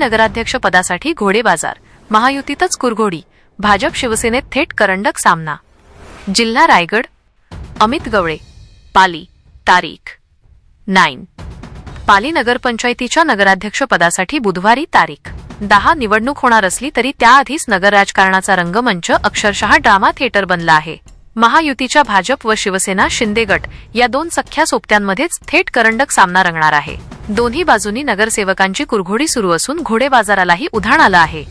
नगराध्यक्ष पदासाठी घोडे बाजार महायुतीतच कुरघोडी भाजप शिवसेनेत थेट करंडक सामना. जिल्हा रायगड अमित गवळे पाली तारीख नाईन पाली नगरपंचायतीच्या नगराध्यक्ष पदासाठी बुधवारी तारीख दहा निवडणूक होणार असली तरी त्याआधीच नगर राजकारणाचा रंगमंच अक्षरशः ड्रामा थिएटर बनला आहे. महायुतीच्या भाजप व शिवसेना शिंदे गट या दोन सख्या सोबत्यांमध्येच थेट करंडक सामना रंगणार आहे. दोन्ही बाजूनी नगरसेवकांची कुरघोडी सुरू असून घोडे बाजारालाही उधाण आलं आहे.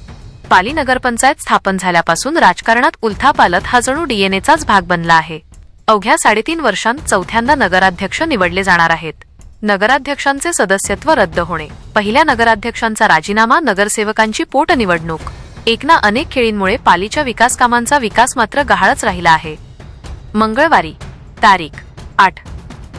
पाली नगरपंचायत स्थापन झाल्यापासून राजकारणात उलथापालथ हा जणू डीएनएचाच भाग बनला आहे. अवघ्या साडेतीन वर्षांत चौथ्यांदा नगराध्यक्ष निवडले जाणार आहेत. नगराध्यक्षांचे सदस्यत्व रद्द होणे पहिल्या नगराध्यक्षांचा राजीनामा नगरसेवकांची पोटनिवडणूक एकना अनेक खेळींमुळे पालीच्या विकास कामांचा विकास मात्र गहाळच राहिला आहे. मंगळवारी तारीख आठ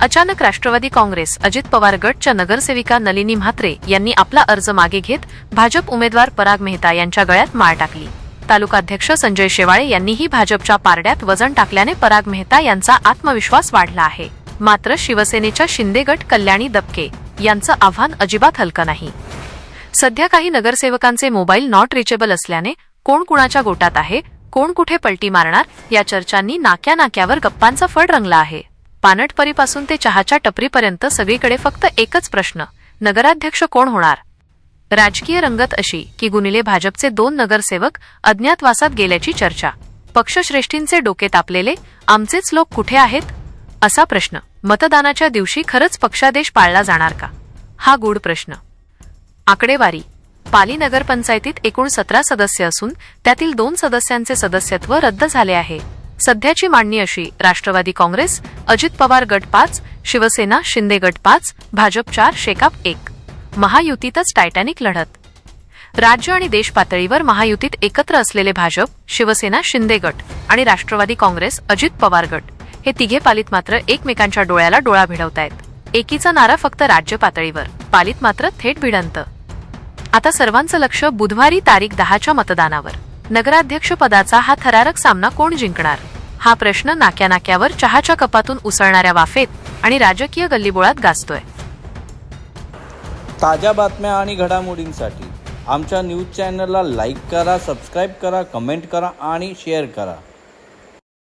अचानक राष्ट्रवादी काँग्रेस अजित पवार गटच्या नगरसेविका नलिनी म्हात्रे यांनी आपला अर्ज मागे घेत भाजप उमेदवार पराग मेहता यांच्या गळ्यात माळ टाकली. तालुकाध्यक्ष संजय शेवाळे यांनीही भाजपच्या पारड्यात वजन टाकल्याने पराग मेहता यांचा आत्मविश्वास वाढला आहे. मात्र शिवसेनेच्या शिंदे गट कल्याणी दबके यांचं आव्हान अजिबात हलकं नाही. सध्या काही नगरसेवकांचे मोबाईल नॉट रिचेबल असल्याने कोण कुणाच्या गोटात आहे कोण कुठे पलटी मारणार या चर्चांनी नाक्या नाक्यावर गप्पांचा फड रंगला आहे. पानटपरीपासून ते चहाच्या टपरीपर्यंत सगळीकडे फक्त एकच प्रश्न. नगराध्यक्ष कोण होणार? राजकीय रंगत अशी की गुनिले भाजपचे दोन नगरसेवक अज्ञातवासात गेल्याची चर्चा. पक्षश्रेष्ठींचे डोके तापलेले आमचेच लोक कुठे आहेत? असा प्रश्न. मतदानाच्या दिवशी खरंच पक्षादेश पाळला जाणार का? हा गूढ प्रश्न. आकडेवारी. पाली नगरपंचायतीत एकूण सतरा सदस्य असून त्यातील दोन सदस्यांचे सदस्यत्व रद्द झाले आहे. सध्याची मांडणी अशी राष्ट्रवादी काँग्रेस अजित पवार गट पाच शिवसेना शिंदे गट पाच भाजप चार शेकाप एक. महायुतीतच टायटॅनिक लढत. राज्य आणि देश पातळीवर महायुतीत एकत्र असलेले भाजप शिवसेना शिंदे गट आणि राष्ट्रवादी काँग्रेस अजित पवार गट हे तिघे पालित मात्र एकमेकांच्या डोळ्याला डोळा भिडवतायत. एकीचा नारा फक्त राज्य पातळीवर पालित मात्र थेट भिडंत. आता सर्वांचं लक्ष बुधवारी तारीख दहाच्या मतदानावर. नगराध्यक्ष पदाचा हा थरारक सामना कोण जिंकणार? हा प्रश्न नाक्या नाक्यावर चहाच्या कपातून उसळणाऱ्या वाफेत आणि राजकीय गल्लीबोळात गाजतोय. ताज्या बातम्या आणि घडामोडींसाठी आमच्या न्यूज चॅनलला लाईक करा सबस्क्राईब करा कमेंट करा आणि शेअर करा.